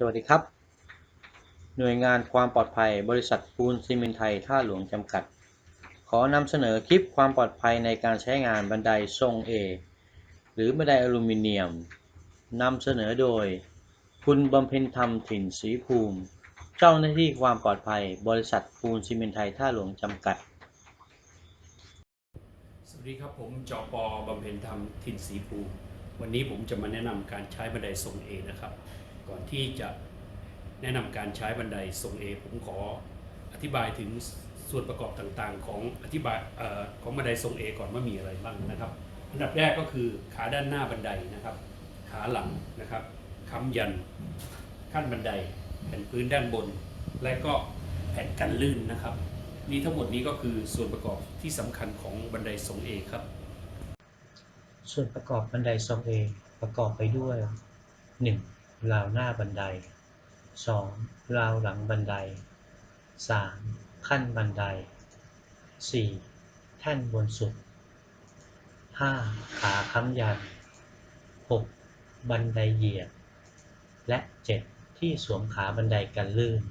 สวัสดีครับ หน่วยงานความปลอดภัยบริษัทปูนซีเมนไทยท่าหลวงจำกัด ขอนำเสนอคลิปความปลอดภัยในการใช้งานบันไดทรง A หรือบันไดอลูมิเนียมนำเสนอโดย คุณบำเพ็ญธรรมถิ่นศรีภูมิ เจ้าหน้าที่ความปลอดภัยบริษัทปูนซีเมนไทยท่าหลวงจำกัด สวัสดีครับผมจอปอบำเพ็ญธรรมทินศรีภูมิ วันนี้ผมจะมาแนะนำการใช้บันไดทรงเอนะครับ ก่อนที่จะแนะนำการใช้บันไดทรงเอผมขออธิบายถึงส่วนประกอบต่างๆ ของอธิบายออของบันไดทรงเอก่อนว่ามีอะไรบ้างนะครับ อันดับแรกก็คือขาด้านหน้าบันไดนะครับ ขาหลังนะครับค้ำยันขั้นบันไดแผ่นพื้นด้านบน และก็แผ่นกันลื่นนะครับ นี่ทั้งหมดนี้ก็คือส่วนประกอบที่สำคัญของบันไดทรงเอครับ ส่วนประกอบบันไดทรง A ประกอบไปด้วย 1. ราวหน้าบันได 2. ราวหลังบันได 3. ขั้นบันได 4. แท่นบนสุด 5. ขาค้ำยัน 6. บันไดเหยียบ และ 7. ที่สวมขาบันไดกันลื่น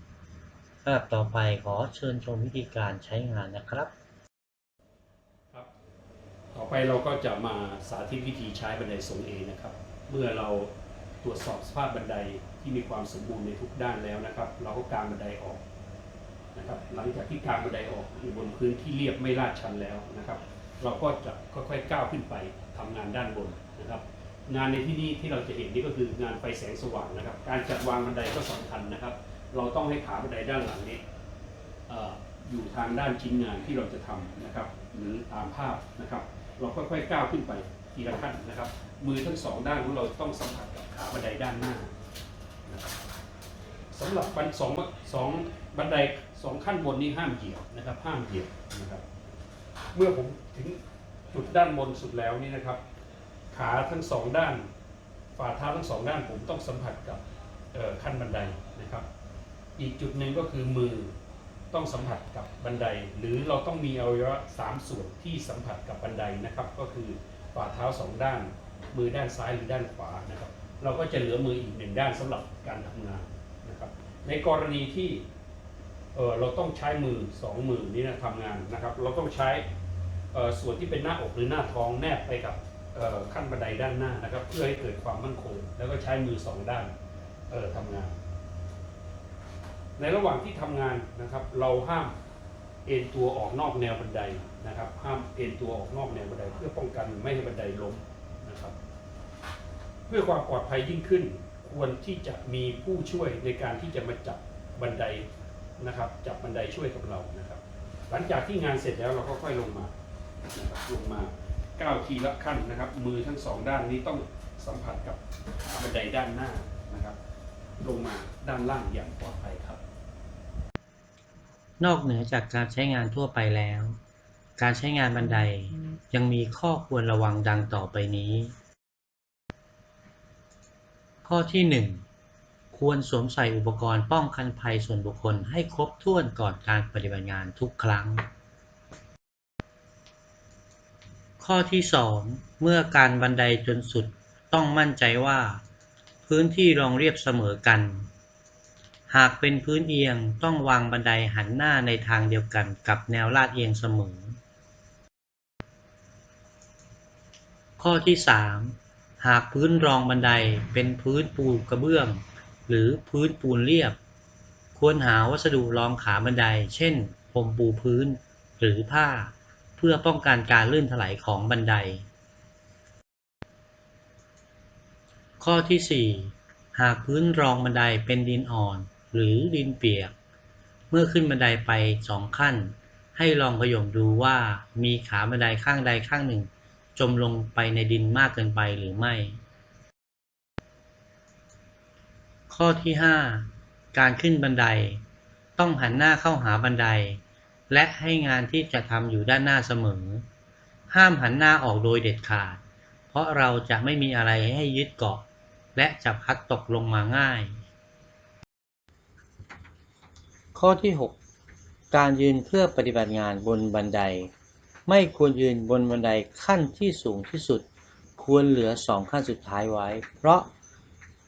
ลำดับต่อไปขอเชิญชมวิธีการใช้งานนะครับครับ ต่อไปเราก็จะมาสาธิตวิธีใช้บันไดทรงเอนะครับ เมื่อเรา ตรวจสอบสภาพบันไดที่มีความสมบูรณ์ในทุกด้านแล้วนะครับ เราก็กางบันไดออกนะครับหลังจากที่กางบันไดออกอยู่บนพื้นที่เรียบไม่ลาดชันแล้วนะครับ เราก็จะค่อยๆก้าวขึ้นไปทำงานด้านบนนะครับ งานในที่นี้ที่เราจะเห็นนี่ก็คืองานไฟแสงสว่างนะครับ การจัดวางบันไดก็สำคัญนะครับ เราต้องให้ขาบันไดด้านหลังนี้ออยู่ทางด้านชิ้นงานที่เราจะทำนะครับ หรือตามภาพนะครับ เราค่อยๆก้าวขึ้นไปทีละขั้นนะครับ มือทั้งสองด้านของเราต้องสัมผัส ขาบันไดด้านหน้าสำหรับบันสองสองบันไดสองขั้นบนนี้ห้ามเหยียบนะครับ ห้ามเหยียบนะครับ เมื่อผมถึงจุดด้านบนสุดแล้วนี่นะครับ ขาทั้งสองด้าน ฝ่าเท้าทั้งสองด้านผมต้องสัมผัสกับขั้นบันไดนะครับ อีกจุดหนึ่งก็คือมือต้องสัมผัสกับบันได หรือเราต้องมีอวัยวะสามส่วนที่สัมผัสกับบันไดนะครับ ก็คือฝ่าเท้าสองด้าน มือด้านซ้ายหรือด้านขวานะครับ เราก็จะเหลือมืออีกหนึ่งด้านสำหรับการทำงานนะครับ ในกรณีที่เเราต้องใช้มือสองมือนี้นะทำงานนะครับ เราต้องใช้ส่วนที่เป็นหน้าอกหรือหน้าท้องแนบไปกับขั้นบันไดด้านหน้านะครับ เพื่อให้เกิดความมั่นคง แล้วก็ใช้มือสองด้านเอ่อทำงาน ในระหว่างที่ทำงานนะครับ เราห้ามเอ็นตัวออกนอกแนวบันไดนะครับ ห้ามเอ็นตัวออกนอกแนวบันไดเพื่อป้องกันไม่ให้บันไดล้มนะครับ เพื่อความปลอดภัยยิ่งขึ้น ควรที่จะมีผู้ช่วยในการที่จะมาจับบันไดนะครับจับบันไดช่วยกับเรานะครับ หลังจากที่งานเสร็จแล้วเราก็ค่อยลงมานะครับลงมาก้าวทีละขั้นนะครับ มือทั้งสองด้านนี้ต้องสัมผัสกับขาบันไดด้านหน้านะครับ ลงมาด้านล่างอย่างปลอดภัยครับ นอกเหนือจากการใช้งานทั่วไปแล้ว การใช้งานบันไดยังมีข้อควรระวังดังต่อไปนี้ ข้อที่ 1 ควรสวมใส่อุปกรณ์ป้องกันภัยส่วนบุคคลให้ครบถ้วนก่อนการปฏิบัติงานทุกครั้ง ข้อที่ 2 เมื่อการบันไดจนสุดต้องมั่นใจว่า พื้นที่รองเรียบเสมอกัน หากเป็นพื้นเอียงต้องวางบันไดหันหน้าในทางเดียวกันกับแนวลาดเอียงเสมอ ข้อที่ 3 หากพื้นรองบันไดเป็นพื้นปูกระเบื้อง หรือพื้นปูนเรียบ ควรหาวัสดุรองขาบันได เช่นพรมปูพื้น หรือผ้า เพื่อป้องกันการลื่นถลายของบันได ข้อที่ 4 หากพื้นรองบันไดเป็นดินอ่อน หรือดินเปียก เมื่อขึ้นบันไดไปสองขั้น ให้ลองขย่มดูว่ามีขาบันไดข้างใดข้างหนึ่ง จมลงไปในดินมากเกินไปหรือไม่ ข้อที่ 5 การขึ้นบันได ต้องหันหน้าเข้าหาบันได และให้งานที่จะทำอยู่ด้านหน้าเสมอ ห้ามหันหน้าออกโดยเด็ดขาด เพราะเราจะไม่มีอะไรให้ยึดเกาะ และจะพัดตกลงมาง่าย ข้อที่ 6 การยืนเพื่อปฏิบัติงานบนบันได ไม่ควรยืนบนบันไดขั้นที่สูงที่สุด ควรเหลือสองขั้นสุดท้ายไว้ เพราะ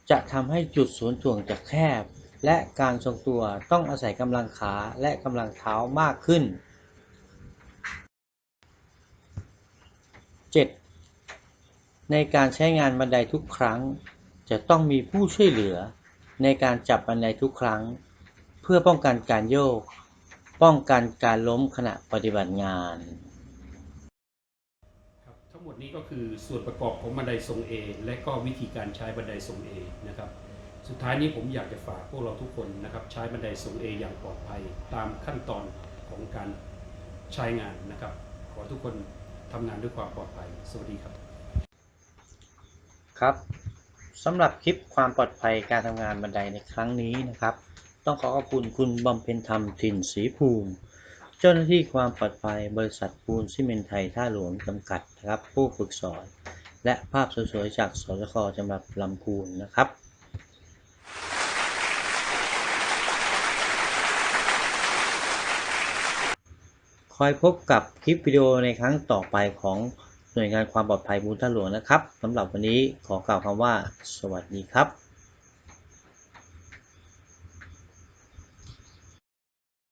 จะทำให้จุดศูนย์ถ่วงจะแคบ และการทรงตัวต้องอาศัยกำลังขาและกำลังเท้ามากขึ้น 7. ในการใช้งานบันไดทุกครั้ง จะต้องมีผู้ช่วยเหลือ ในการจับบันไดทุกครั้ง เพื่อป้องกันการโยก ป้องกันการล้มขณะปฏิบัติงาน นี้ก็คือส่วนประกอบของบันไดทรง A และก็วิธีการใช้บันไดทรง A นะครับสุดท้ายนี้ผมอยากจะฝากพวกเราทุกคนนะครับใช้บันไดทรง A อย่างปลอดภัยตามขั้นตอนของการใช้งานนะครับ ขอทุกคนทำงานด้วยความปลอดภัย สวัสดีครับ ครับสำหรับคลิปความปลอดภัยการทำงานบันไดในครั้งนี้นะครับ ต้องขอขอบคุณคุณบำเพ็ญธรรมถิ่นศรีภูมิ เจ้าหน้าที่ความปลอดภัยบริษัทปูนซีเมนไทยท่าหลวงจำกัดนะครับผู้ฝึกสอน และภาพสวยๆจากสจคจังหวัดลำพูนนะครับคอยพบกับคลิปวิดีโอในครั้งต่อไปของหน่วยงานความปลอดภัยบูนท่าหลวงนะครับสำหรับวันนี้ขอกล่าวคำว่า สวัสดีครับ